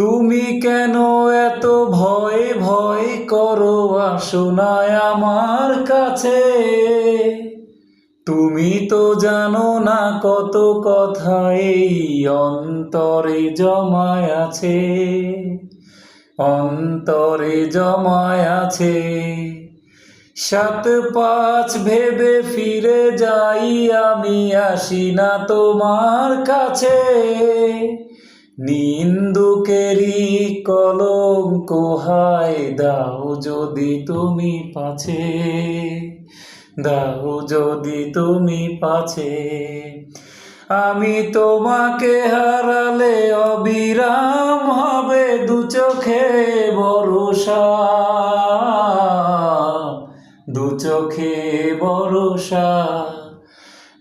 তুমি কেন এত ভয় ভয় করো? আসো না আমার কাছে। তুমি তো জানো না কত কথা এই অন্তরে জমায় আছে। অন্তরে জমায় আছে। সাত পাঁচ ভেবে ফিরে যাই, আমি আসি না তোমার কাছে। নিন্দুকেরই কলঙ্ক হায়, দাও যদি তুমি পাছে, দাও যদি তুমি পাছে। আমি তোমাকে হারালে অবিরাম হবে দু চোখে ভরসা, দু চোখে ভরসা।